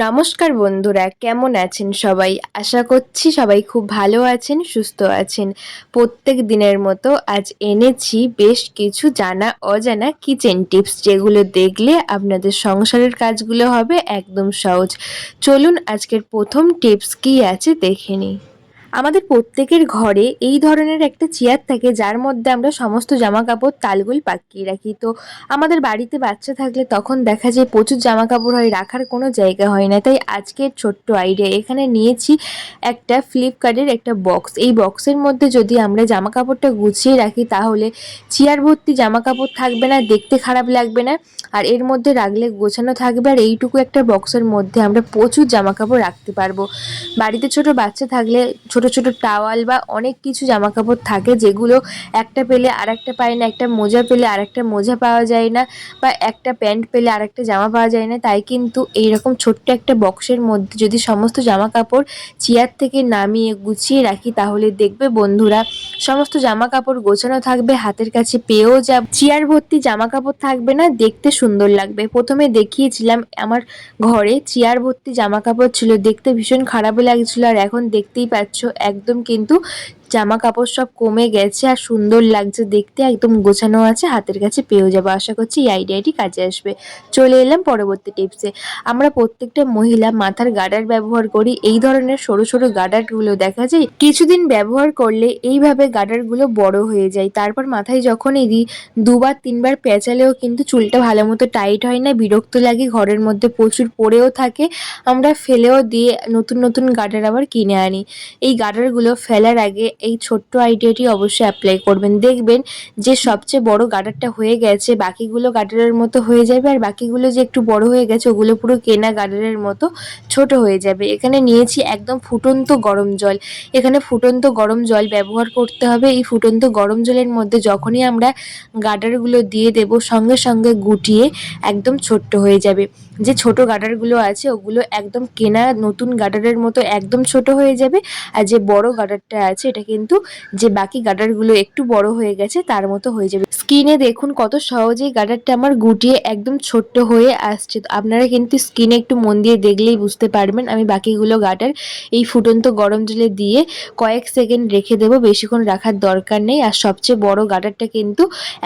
নমস্কার বন্ধুরা, কেমন আছেন সবাই? আশা করছি সবাই খুব ভালো আছেন, সুস্থ আছেন। প্রত্যেক দিনের মতো আজ এনেছি বেশ কিছু জানা অজানা কিচেন টিপস যেগুলো দেখলে আপনাদের সংসারের কাজগুলো হবে একদম সহজ। চলুন আজকের প্রথম টিপস কি আছে দেখে নিই। আমাদের প্রত্যেকের ঘরে এই ধরনের একটা চেয়ার থাকে, যার মধ্যে আমরা সমস্ত জামা কাপড় তালগুল পাকিয়ে রাখি। তো আমাদের বাড়িতে বাচ্চা থাকলে তখন দেখা যায় প্রচুর জামা কাপড় হয়, রাখার কোনো জায়গা হয় না। তাই আজকের ছোট্ট আইডিয়া এখানে নিয়েছি একটা ফ্লিপকার্টের একটা বক্স এই বক্সের মধ্যে যদি আমরা জামা কাপড়টা গুছিয়ে রাখি, তাহলে চেয়ার ভর্তি জামা কাপড় থাকবে না, দেখতে খারাপ লাগবে না। আর এর মধ্যে রাখলে গোছানো থাকবে, আর এইটুকু একটা বক্সের মধ্যে আমরা প্রচুর জামা কাপড় রাখতে পারব। বাড়িতে ছোট বাচ্চা থাকলে ছোট ছোট টাওয়াল বা অনেক কিছু জামা কাপড় থাকে যেগুলো একটা পেলে আর একটা পায় না, একটা মোজা পেলে আর একটা মোজা পাওয়া যায় না বা একটা প্যান্ট পেলে আর একটা জামা পাওয়া যায় না। তাই কিন্তু এইরকম ছোট্ট একটা বক্সের মধ্যে যদি সমস্ত জামা কাপড় চেয়ার থেকে নামিয়ে গুছিয়ে রাখি, তাহলে দেখবে বন্ধুরা সমস্ত জামা কাপড় গোছানো থাকবে, হাতের কাছে পেয়েও যা চেয়ার ভর্তি জামা কাপড় থাকবে না, দেখতে সুন্দর লাগবে। প্রথমে দেখিয়েছিলাম আমার ঘরে চেয়ার ভর্তি জামা কাপড় ছিল, দেখতে ভীষণ খারাপ লাগছিল আর এখন দেখতেই পাচ্ছ একদম কিন্তু জামা কাপড় সব কমে গেছে আর সুন্দর লাগছে দেখতে, একদম গোছানো আছে, হাতের কাছে পেয়েও যাব। আশা করছি এই আইডিয়াটি কাজে আসবে। চলে এলাম পরবর্তী টিপসে আমরা প্রত্যেকটা মহিলা মাথার গার্ডার ব্যবহার করি। এই ধরনের সরু সরু গার্ডারগুলো দেখা যায়, কিছুদিন ব্যবহার করলে এইভাবে গার্ডারগুলো বড় হয়ে যায়। তারপর মাথায় যখনই দিই দুবার তিনবার পেঁচালেও কিন্তু চুলটা ভালো মতো টাইট হয় না, বিরক্ত লাগে, ঘরের মধ্যে প্রচুর পড়েও থাকে, আমরা ফেলেও দিয়ে নতুন নতুন গার্ডার আবার কিনে আনি। এই গার্ডারগুলো ফেলার আগে এই ছোট্ট আইডিয়াটি অবশ্যই অ্যাপ্লাই করবেন। দেখবেন যে সবচেয়ে বড় গার্ডারটা হয়ে গেছে, বাকিগুলো গার্ডারের মতো হয়ে যাবে, আর বাকিগুলো যে একটু বড় হয়ে গেছে, ওগুলো পুরো কেনা গার্ডারের মতো ছোট হয়ে যাবে। এখানে নিয়েছি একদম ফুটন্ত গরম জল। এখানে ফুটন্ত গরম জল ব্যবহার করতে হবে। এই ফুটন্ত গরম জলের মধ্যে যখনই আমরা গার্ডারগুলো দিয়ে দেব, সঙ্গে সঙ্গে গুটিয়ে একদম ছোট্ট হয়ে যাবে। যে ছোট গার্ডারগুলো আছে, ওগুলো একদম কেনা নতুন গার্ডারের মতো একদম ছোট হয়ে যাবে। আর যে বড় গার্ডারটা আছে, এটা কিন্তু যে বাকি গার্ডারগুলো একটু বড় হয়ে গেছে, তার মতো হয়ে যাবে। স্কিনে দেখুন কত সহজেই গার্ডারটা আমার গুটিয়ে একদম ছোট্ট হয়ে আসছে। আপনারা কিন্তু স্কিনে একটু মন দিয়ে দেখলেই বুঝতে পারবেন, আমি বাকিগুলো গার্ডার এই ফুটন্ত গরম জলে দিয়ে কয়েক সেকেন্ড রেখে দেবো, বেশিক্ষণ রাখার দরকার নেই। আর সবচেয়ে বড় গার্ডারটা কিন্তু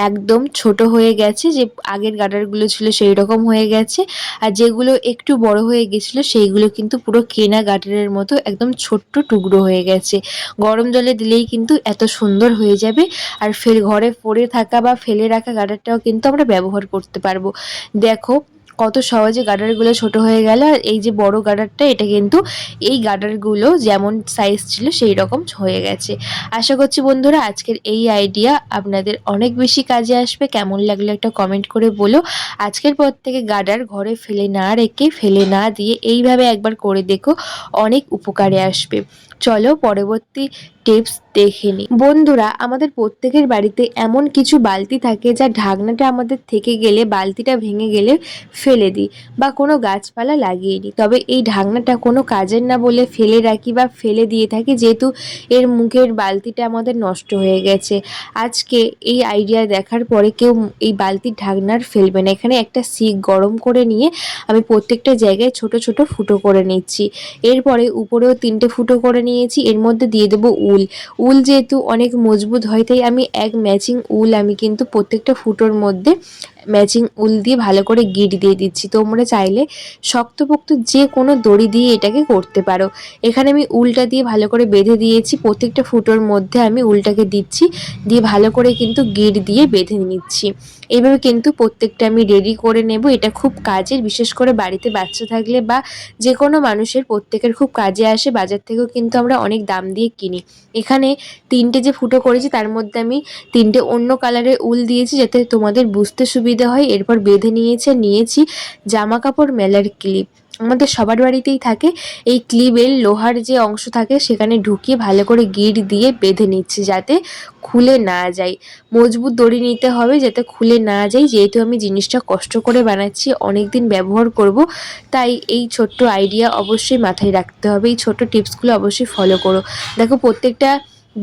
একদম ছোট হয়ে গেছে, যে আগের গার্ডারগুলো ছিল সেই রকম হয়ে গেছে। আর যেগুলো একটু বড় হয়ে গেছিল, সেইগুলো কিন্তু পুরো কেনা গাটারের মতো একদম ছোট্ট টুকরো হয়ে গেছে। গরম জলে দিলেই কিন্তু এত সুন্দর হয়ে যাবে। আর ফের ঘরে পড়ে থাকা বা ফেলে রাখা গাটারটাও কিন্তু আমরা ব্যবহার করতে পারব। দেখো কত সহজে গার্ডারগুলো ছোট হয়ে গেল, আর এই যে বড় গার্ডারটা এটা কিন্তু এই গার্ডারগুলো যেমন সাইজ ছিল সেই রকম হয়ে গেছে। আশা করছি বন্ধুরা আজকের এই আইডিয়া আপনাদের অনেক বেশি কাজে আসবে। কেমন লাগল একটা কমেন্ট করে বলো। আজকের পর থেকে গার্ডার ঘরে ফেলে না রেখে, ফেলে না দিয়ে এইভাবে একবার করে দেখো, অনেক উপকারে আসবে। চলো পরবর্তী টিপস দেখে নিই। বন্ধুরা, আমাদের প্রত্যেকের বাড়িতে এমন কিছু বালতি থাকে যা ঢাকনাটা আমাদের থেকে গেলে, বালতিটা ভেঙে গেলে ফেলে দিই বা কোনো গাছপালা লাগিয়ে নিই। তবে এই ঢাকনাটা কোনো কাজের না বলে ফেলে রাখি বা ফেলে দিয়ে থাকি, যেহেতু এর মুখের বালতিটা আমাদের নষ্ট হয়ে গেছে। আজকে এই আইডিয়া দেখার পরে কেউ এই বালতির ঢাকনার ফেলবে না। এখানে একটা সিক গরম করে নিয়ে আমি প্রত্যেকটা জায়গায় ছোট ছোট ফুটো করে নিচ্ছি। এরপরে উপরেও তিনটে ফুটো করে নিয়েছি এর মধ্যে দিয়ে দেবো উল। উল যেহেতু অনেক মজবুত হয়, তাই আমি এক ম্যাচিং উল আমি কিন্তু প্রত্যেকটা ফুটোর মধ্যে ম্যাচিং উল দিয়ে ভালো করে গিট দিয়ে দিচ্ছি। তোমরা চাইলে শক্তপোক্ত যে কোনো দড়ি দিয়ে এটাকে করতে পারো। এখানে আমি উলটা দিয়ে ভালো করে বেঁধে দিয়েছি। প্রত্যেকটা ফুটোর মধ্যে আমি উলটাকে দিচ্ছি। দিয়ে ভালো করে কিন্তু গিট দিয়ে বেঁধে নিচ্ছি। এইভাবে কিন্তু প্রত্যেকটা আমি রেডি করে নেব। এটা খুব কাজের, বিশেষ করে বাড়িতে বাচ্চা থাকলে বা যে কোনো মানুষের প্রত্যেকের খুব কাজে আসে। বাজার থেকেও কিন্তু আমরা অনেক দাম দিয়ে কিনি। এখানে তিনটে যে ফুটো করেছি, তার মধ্যে আমি তিনটে অন্য কালারের উল দিয়েছি, যাতে তোমাদের বুঝতে সুবিধা হয়, এরপর বেঁধে নিয়েছে, নিয়েছি জামা কাপড় মেলার ক্লিপ। আমাদের সবার বাড়িতেই থাকে, এই ক্লিপের লোহার যে অংশ থাকে, সেখানে ঢুকিয়ে ভালো করে গিট দিয়ে বেঁধে নিচ্ছি যাতে খুলে না যায়। মজবুত দড়ি নিতে হবে যাতে খুলে না যায়, যেহেতু আমি জিনিসটা কষ্ট করে বানাচ্ছি অনেক দিন ব্যবহার করব, তাই এই ছোট্ট আইডিয়া অবশ্যই মাথায় রাখতে হবে। এই ছোট্ট টিপসগুলো অবশ্যই ফলো করো। দেখো, প্রত্যেকটা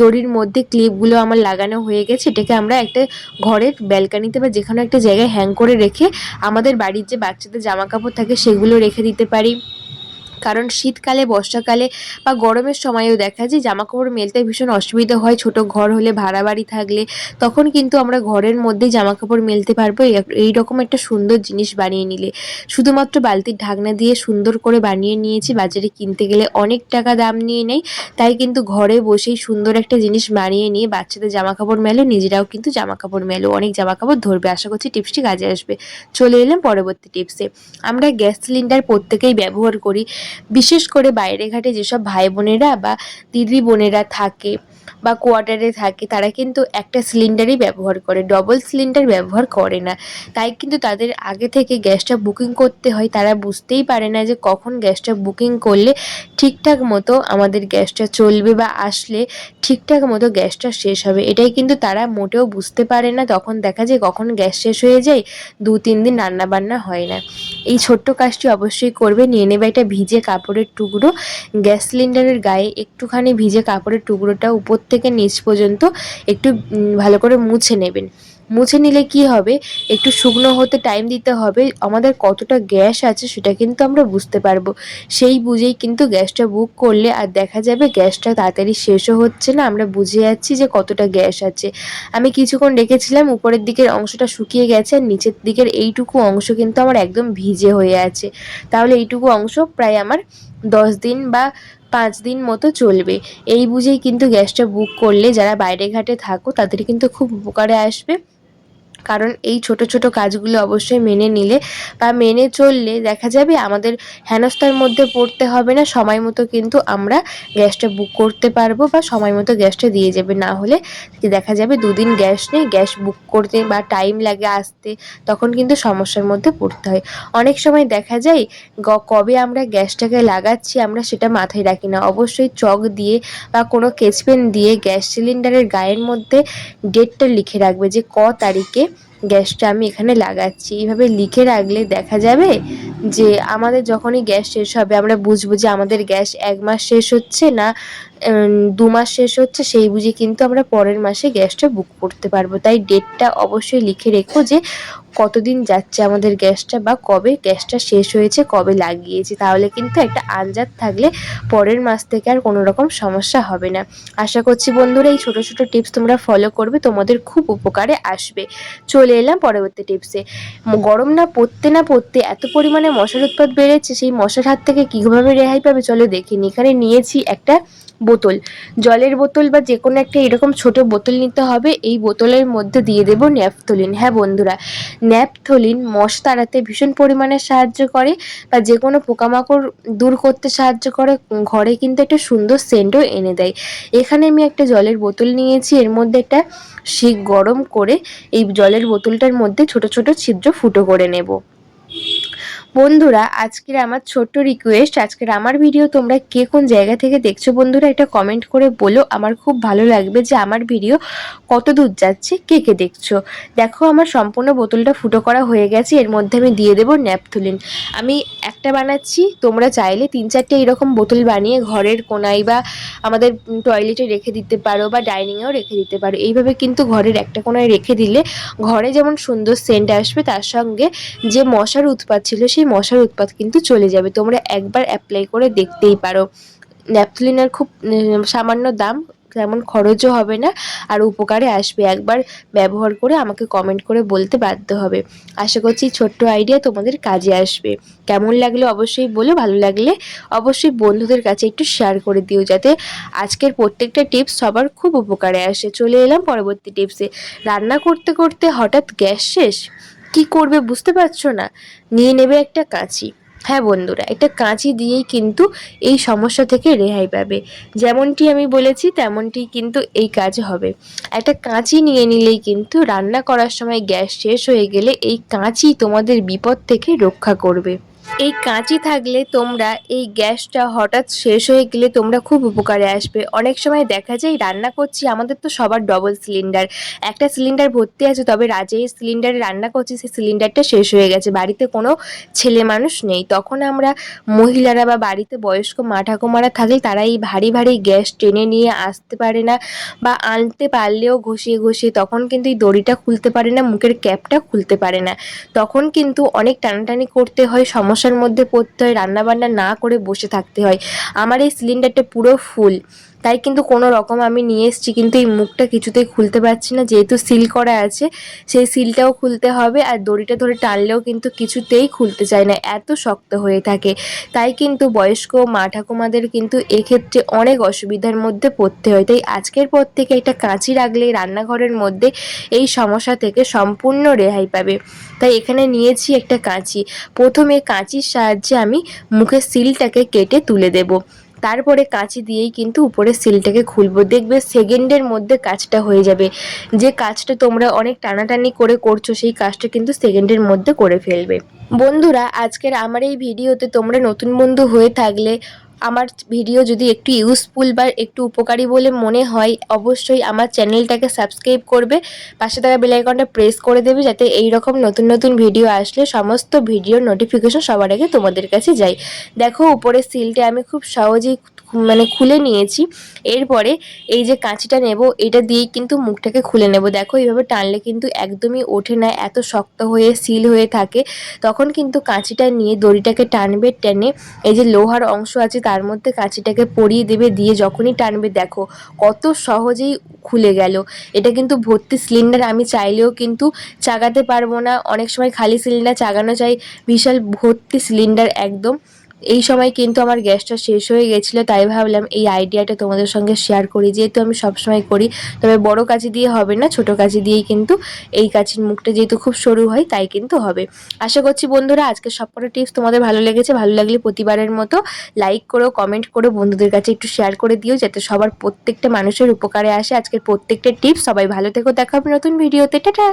দড়ির মধ্যে ক্লিপগুলো আমার লাগানো হয়ে গেছে, এটাকে আমরা একটা ঘরের ব্যালকানিতে বা যেখানে একটা জায়গায় হ্যাং করে রেখে আমাদের বাড়ির যে বাচ্চাদের জামা কাপড় থাকে সেগুলো রেখে দিতে পারি। কারণ শীতকালে, বর্ষাকালে বা গরমের সময়ও দেখা যায় জামা কাপড় মেলতে ভীষণ অসুবিধা হয়। ছোট ঘর হলে ভাড়া বাড়ি থাকলে তখন কিন্তু আমরা ঘরের মধ্যেই জামা কাপড় মেলতে পারব। এই- রকম একটা সুন্দর জিনিস বানিয়ে নিলে। শুধুমাত্র বালতির ঢাকনা দিয়ে সুন্দর করে বানিয়ে নিয়েছি। বাজারে কিনতে গেলে অনেক টাকা দাম নিয়ে নেয় তাই কিন্তু ঘরে বসেই সুন্দর একটা জিনিস বানিয়ে নিয়ে বাচ্চাদের জামা কাপড় মেলো, নিজেরাও কিন্তু জামা কাপড় মেলো। অনেক জামা কাপড় ধরবে। আশা করছি টিপসটি কাজে আসবে। চলে এলাম পরবর্তী টিপসে। আমরা গ্যাস সিলিন্ডার প্রত্যেকেই ব্যবহার করি। বিশেষ করে বাইরে ঘাটে যেসব ভাই বোনেরা বা দিদি বোনেরা থাকে বা কোয়ার্টারে থাকে, তারা কিন্তু একটা সিলিন্ডারই ব্যবহার করে ডবল সিলিন্ডার ব্যবহার করে না। তাই কিন্তু তাদের আগে থেকে গ্যাসটা বুকিং করতে হয়। তারা বুঝতেই পারে না যে কখন গ্যাসটা বুকিং করলে ঠিকঠাক মতো আমাদের গ্যাসটা চলবে বা আসলে ঠিকঠাক মতো গ্যাসটা শেষ হবে। এটাই কিন্তু তারা মোটেও বুঝতে পারে না। তখন দেখা যায় কখন গ্যাস শেষ হয়ে যায় দু তিন দিন রান্না বান্না হয় না। এই ছোট্ট কাজটি অবশ্যই করবে। নিয়ে নেবে একটা ভিজে কাপড়ের টুকরো। গ্যাস সিলিন্ডারের গায়ে একটুখানি ভিজে কাপড়ের টুকরোটা উপর থেকে নিচ পর্যন্ত একটু ভালো করে মুছে নেবেন। মুছে নিলে কি হবে? একটু শুকনো হতে টাইম দিতে হবে। আমাদের কতটা গ্যাস আছে সেটা কিন্তু আমরা বুঝতে পারব। সেই বুঝেই কিন্তু গ্যাসটা বুক করলে আর দেখা যাবে গ্যাসটা তাড়াতাড়ি শেষও হচ্ছে না। আমরা বুঝে যাচ্ছি যে কতটা গ্যাস আছে। আমি কিছুক্ষণ রেখেছিলাম, উপরের দিকের অংশটা শুকিয়ে গেছে আর নিচের দিকের এইটুকু অংশ কিন্তু আমার একদম ভিজে হয়ে আছে। তাহলে এইটুকু অংশ প্রায় আমার দশ দিন বা পাঁচ দিন মতো চলবে। এই বুঝেই কিন্তু গ্যাসটা বুক করলে যারা বাইরে ঘাটে থাকো, তাদের কিন্তু খুব উপকারে আসবে। কারণ এই ছোট ছোট কাজগুলো অবশ্যই মেনে নিলে বা মেনে চললে দেখা যাবে আমাদের হেনস্থার মধ্যে পড়তে হবে না, সময় মতো কিন্তু আমরা গ্যাসটা বুক করতে পারব বা সময় মতো গ্যাসটা দিয়ে যাবে। না হলে দেখা যাবে দুদিন গ্যাস নেই, গ্যাস বুক করতে বা টাইম লাগে আসতে, তখন কিন্তু সমস্যার মধ্যে পড়তে হয়। অনেক সময় দেখা যায় কবে আমরা গ্যাসটাকে লাগাচ্ছি আমরা সেটা মাথায় রাখি না। অবশ্যই চক দিয়ে বা কোনো কেচপেন দিয়ে গ্যাস সিলিন্ডারের গায়ের মধ্যে ডেটটা লিখে রাখবে যে ক তারিখে গ্যাসটা আমি এখানে লাগাচ্ছি। এইভাবে লিখে রাখলে দেখা যাবে যে আমাদের যখনই গ্যাস শেষ হবে, আমরা বুঝব যে আমাদের গ্যাস এক মাস শেষ হচ্ছে না দু মাস শেষ হচ্ছে, সেই বুঝে কিন্তু আমরা পরের মাসে গ্যাসটা বুক করতে পারব। তাই ডেটটা অবশ্যই লিখে রেখো যে কতদিন যাচ্ছে আমাদের গ্যাসটা বা কবে গ্যাসটা শেষ হয়েছে, কবে লাগিয়েছে। তাহলে কিন্তু একটা আনজাত থাকলে পরের মাস থেকে আর কোনো রকম সমস্যা হবে না। আশা করছি বন্ধুরা এই ছোট ছোট টিপস তোমরা ফলো করবে, তোমাদের খুব উপকারে আসবে। চলে এলাম পরবর্তী টিপসে গরম না পড়তে না পড়তে এত পরিমাণে মশার উৎপাদ বেড়েছে, সেই মশার হাত থেকে কীভাবে রেহাই পাবে চলো দেখিনি এখানে নিয়েছি একটা বোতল। জলের বোতল বা যে কোনো একটা এরকম ছোট বোতল নিতে হবে, এই বোতলের মধ্যে দিয়ে দেবো ন্যাপথলিন। হ্যাঁ বন্ধুরা, ন্যাপথলিন মশ তাড়াতে ভীষণ পরিমাণে সাহায্য করে বা যে কোনো পোকামাকড় দূর করতে সাহায্য করে, ঘরে কিন্তু একটা সুন্দর সেন্টও এনে দেয়। এখানে আমি একটা জলের বোতল নিয়েছি, এর মধ্যে একটা শিক গরম করে এই জলের বোতলটার মধ্যে ছোট ছোট ছিদ্র ফুটো করে নেব। বন্ধুরা, আজকের আমার ছোট্ট রিকোয়েস্ট আজকের আমার ভিডিও তোমরা কে কোন জায়গা থেকে দেখছ বন্ধুরা এটা কমেন্ট করে বলো। আমার খুব ভালো লাগবে যে আমার ভিডিও কত দূর যাচ্ছে, কে কে দেখছ। দেখো, আমার সম্পূর্ণ বোতলটা ফুটো করা হয়ে গেছে, এর মধ্যে আমি দিয়ে দেবো ন্যাপথুলিন। আমি একটা বানাচ্ছি, তোমরা চাইলে তিন চারটে এরকম বোতল বানিয়ে ঘরের কোনায় বা আমাদের টয়লেটে রেখে দিতে পারো বা ডাইনিংয়েও রেখে দিতে পারো। এইভাবে কিন্তু ঘরের একটা কোনায় রেখে দিলে ঘরে যেমন সুন্দর সেন্ট আসবে, তার সঙ্গে যে মশার উৎপাত ছিল সেই মশার উৎপাত কিন্তু চলে যাবে। তোমরা একবার অ্যাপ্লাই করে দেখতেই পারো। ন্যাপথলিনের খুব সামান্য দাম, তেমন খরচও হবে না, আর উপকারে আসবে। একবার ব্যবহার করে আমাকে কমেন্ট করে বলতে বাধ্য হবে। আশা করছি ছোট্ট আইডিয়া তোমাদের কাজে আসবে। কেমন লাগল অবশ্যই বলো, ভালো লাগলে অবশ্যই বন্ধুদের কাছে একটু শেয়ার করে দিও যাতে আজকের প্রত্যেকটা টিপস সবার খুব উপকারে আসে। চলে এলাম পরবর্তী টিপসে রান্না করতে করতে হঠাৎ গ্যাস শেষ? কি করবে বুঝতে পারছ না? নিয়ে নেবে একটা কাঁচি। হ্যাঁ বন্ধুরা, একটা কাঁচি দিয়েই কিন্তু এই সমস্যা থেকে রেহাই পাবে। যেমনটি আমি বলেছি, তেমনটি কিন্তু এই কাজ হবে। একটা কাঁচি নিয়ে নিলেই কিন্তু রান্না করার সময় গ্যাস শেষ হয়ে গেলে এই কাঁচি তোমাদের বিপদ থেকে রক্ষা করবে। এই কাঁচি থাকলে তোমরা এই গ্যাসটা হঠাৎ শেষ হয়ে গেলে তোমরা খুব উপকারে আসবে। অনেক সময় দেখা যায় রান্না করছি, আমাদের তো সবার ডবল সিলিন্ডার একটা সিলিন্ডার ভর্তি আছে, তবে রাজে সিলিন্ডারে রান্না করছি, সেই সিলিন্ডারটা শেষ হয়ে গেছে। বাড়িতে কোনো ছেলে মানুষ নেই। তখন আমরা মহিলারা বা বাড়িতে বয়স্ক মা ঠাকুমারা থাকলে তারা এই ভারী ভারী গ্যাস টেনে নিয়ে আসতে পারে না বা আনতে পারলেও ঘষিয়ে ঘষিয়ে তখন কিন্তু এই দড়িটা খুলতে পারে না, মুখের ক্যাপটা খুলতে পারে না। তখন কিন্তু অনেক টানাটানি করতে হয় সমস্যা সমস্যার মধ্যে পড়তে হয়, রান্নাবান্না না করে বসে থাকতে হয়। আমার এই সিলিন্ডারটা পুরো ফুল তাই কিন্তু কোনো রকম আমি নিয়ে এসেছি, কিন্তু এই মুখটা কিছুতেই খুলতে পারছি না। যেহেতু সিল করা আছে, সেই সিলটাও খুলতে হবে আর দড়িটা ধরে টানলেও কিন্তু কিছুতেই খুলতে চায় না, এত শক্ত হয়ে থাকে। তাই কিন্তু বয়স্ক মা ঠাকুমাদের কিন্তু এক্ষেত্রে অনেক অসুবিধার মধ্যে পড়তে হয়। তাই আজকের পর থেকে একটা কাঁচি রাখলে রান্নাঘরের মধ্যে এই সমস্যা থেকে সম্পূর্ণ রেহাই পাবে। তাই এখানে নিয়েছি একটা কাঁচি। প্রথমে কাঁচির সাহায্যে আমি মুখের সিলটাকে কেটে তুলে দেবো। তারপরে কাঁচি দিয়েই কিন্তু উপরে সিলটাকে খুলবো। দেখবে সেকেন্ডের মধ্যে কাজটা হয়ে যাবে। যে কাজটা তোমরা অনেক টানাটানি করে করছ, সেই কাজটা কিন্তু সেকেন্ডের মধ্যে করে ফেলবে। বন্ধুরা, আজকের আমার এই ভিডিওতে তোমরা নতুন বন্ধু হয়ে থাকলে আমার ভিডিও যদি একটু ইউজফুল বা একটু উপকারী বলে মনে হয়, অবশ্যই আমার চ্যানেলটাকে সাবস্ক্রাইব করবে। পাশে থাকা বেলাইকনটা প্রেস করে দেবে যাতে এই রকম নতুন নতুন ভিডিও আসলে সমস্ত ভিডিওর নোটিফিকেশন সবার আগে তোমাদের কাছে যায়। দেখো উপরে সিলটা আমি খুব সহজেই মানে খুলে নিয়েছি। এরপরে এই যে কাঁচিটা নেব, এটা দিয়েই কিন্তু মুখটাকে খুলে নেব। দেখো, এইভাবে টানলে কিন্তু একদমই ওঠে না, এত শক্ত হয়ে, সিল হয়ে থাকে। তখন কিন্তু কাঁচিটা নিয়ে দড়িটাকে টানবে টেনে। এই যে লোহার অংশ আছে, তার মধ্যে কাঁচিটাকে পরিয়ে দেবে, দিয়ে যখনই টানবে, দেখো কত সহজেই খুলে গেল। এটা কিন্তু ভর্তি সিলিন্ডার, আমি চাইলেও কিন্তু চাগাতে পারব না। অনেক সময় খালি সিলিন্ডার চাগানো চাই বিশাল ভর্তি সিলিন্ডার একদম। এই সময় কিন্তু আমার গ্যাসটা শেষ হয়ে গেছিল, তাই ভাবলাম এই আইডিয়াটা তোমাদের সঙ্গে শেয়ার করি। যেহেতু আমি সবসময় করি, তবে বড় কাছে দিয়ে হবে না, ছোট কাছে দিয়েই কিন্তু এই কাঁচির মুখটা যেহেতু খুব সরু হয়, তাই কিন্তু হবে। আশা করছি বন্ধুরা আজকে সবকটা টিপস তোমাদের ভালো লেগেছে, ভালো লাগলে প্রতিবারের মতো লাইক করো কমেন্ট করো, বন্ধুদের কাছে একটু শেয়ার করে দিও, যাতে সবার প্রত্যেকটা মানুষের উপকারে আসে। আজকের প্রত্যেকটা টিপস সবাই ভালো থেকো, দেখা হবে নতুন ভিডিওতে টাটা!